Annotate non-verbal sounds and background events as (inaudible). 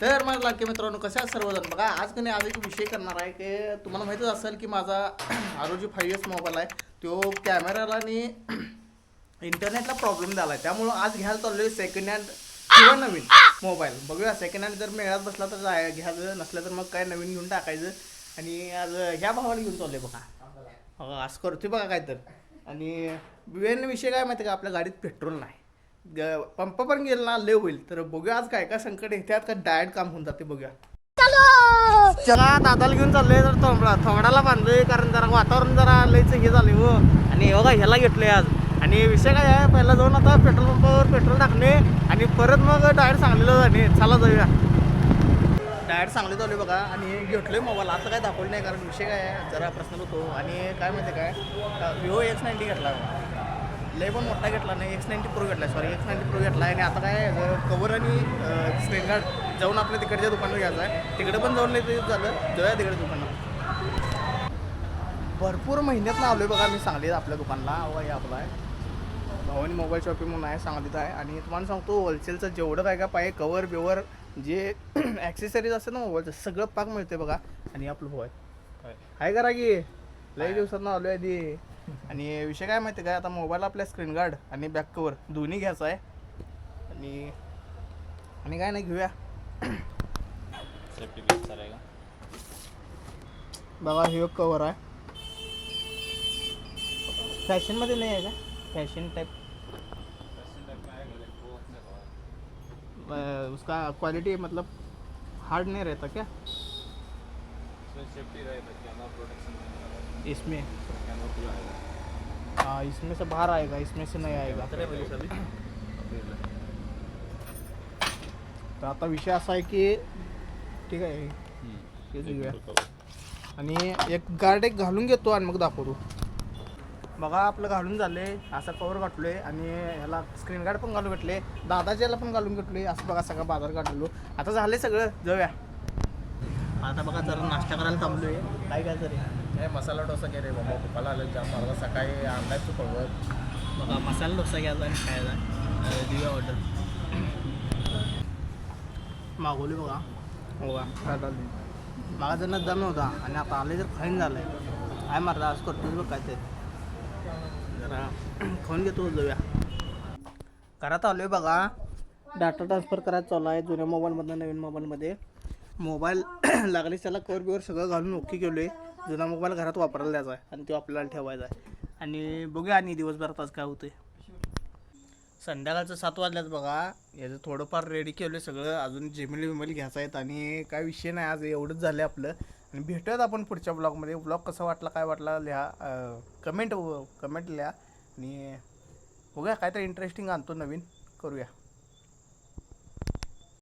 तर माझ्या लाडके मित्रांनो कसे आहात सर्वजण? बघा आज की नाही आज एक विषय करणार आहे की तुम्हाला माहितीच असेल की माझा आरोजी फाईव्ह एस मोबाईल आहे तो कॅमेराला आणि इंटरनेटला प्रॉब्लेम झाला आहे त्यामुळं आज घ्यायला चाललोय सेकंड हँड किंवा नवीन मोबाईल बघूया सेकंड हँड जर मिळत बसला तर जाय घ्यायचं नसलं तर मग काय नवीन घेऊन टाकायचं. आणि आज ह्या भावाला घेऊन चाललोय बघा. असं करतोय बघा काय तर आणि मेन विषय काय माहिती का? आपल्या गाडीत पेट्रोल नाही. पंप पण गेला ना लय होईल. तर बघूया आज काय काय संकट येतात का डायरेक्ट काम होऊन जाते बघूया. चला! दादाला घेऊन चाललोय तर थोंबडा थोंबडाला बांधलोय कारण जरा वातावरण जरा लयच हे झाले हो. आणि बघा ह्याला घेतलंय आज. आणि विषय काय आहे पहिला जाऊन आता पेट्रोल पंपावर पेट्रोल टाकणे आणि परत मग डायरेक्ट सांगलीला जाणे. चला जाऊया. डायरेक्ट सांगली चालू बघा आणि घेतलोय मोबाईल. आता काय दाखवलं नाही कारण विषय काय आहे जरा प्रश्न होतो. आणि काय माहिती काय विवो एक्स नाईन्टी घेतला. लय पण मोठा घेतला नाही. एक्स नाईन्टी प्रो घेतला सॉरी एक्स नाईन्टी प्रो घेतला आणि आता काय कवर आणि स्क्रीन गार्ड जाऊन आपल्या तिकडच्या दुकानात घ्यायचं आहे. तिकडे पण जाऊन लय दिवस झालं. जाऊया तिकडे दुकानात भरपूर महिन्यात आलोय बघा मी सांगलीत आपल्या दुकानला. हे आपला आहे. भवानी मोबाईल शॉपिंग म्हणून आहे सांगलीत आहे. आणि तुम्हाला सांगतो होलसेलचं जेवढं काय काय पाहिजे कवर बिवर जे (clears throat) ॲक्सेसरीज असते ना मोबाईलचं सगळं पाक मिळते बघा. आणि आपलं भाऊ आहे. आहे करा की लई दिवसात ना आलोय आधी. आणि विषय काय माहिती काय आता मोबाईल आपल्या स्क्रीन गार्ड आणि बॅक कवर दोन्ही घ्यायचं आहे. आणि आणि काय नाही घेऊया. सेफ्टी रहेगा बघा हे कवर आहे. फॅशनमध्ये नाही आहे का? फॅशन टाईप उसका क्वालिटी मतलब हार्ड नहीं रहता क्या? सेफ्टी कैमरा प्रोटेक्शन इसमें। हाँ इसमें से बाहर आएगा इसमें से नहीं आएगा। तर आता विषय असा आहे की ठीक आहे घेऊया आणि एक गार्ड एक घालून घेतो आणि मग दाखवतो. बघा आपलं घालून झाले असा कवर गाठलोय आणि ह्याला स्क्रीन गार्ड पण घालून घेतले दादाच्याला पण घालून घेतलोय असं बघा सगळं बाजार काढलेलो. आता झाले सगळं जाऊया. आता बघा जरा नाश्ता करायला थांबलोय. काय काय तरी. हे मसाला डोसा घे रे बाबा मला आलं जाम. मला सकाळी आणलाय तू पळवत बघा मसाला डोसा घ्यायचा आणि खायचा अं, देऊया ऑर्डर मागवली बघा. हो आली मागा जर दम नव्हता आणि आता आले तर खाईन झालंय. काय मारता आज करतोच बघ काय ते. जरा (clears throat) खाऊन घेतो जाऊया. घरात आलोय बघा. डाटा ट्रान्सफर करायचं चालू आहे. जुन्या मोबाईलमधनं नवीन मोबाईलमध्ये मोबाईल लागले त्याला कवर बिवर सगळं घालून ओके केलो आहे जुना मोबाईल घरात वापरायला द्यायचा आहे आणि तो आपल्याला ठेवायचा आहे. आणि बघूया आणि दिवसभरात आज काय होतंय. संध्याकाळचं सात वाजल्यात बघा. याचं थोडंफार रेडी केलं सगळं. अजून जेमिली विमेल घ्यायचं आहेत आणि काय विषय नाही आज एवढंच झालं आपलं. आणि भेटूयात आपण पुढच्या ब्लॉगमध्ये ब्लॉग कसा वाटला काय वाटला लिहा कमेंट कमेंट लिहा. आणि बघूया काहीतरी इंटरेस्टिंग आणतो नवीन. करूया.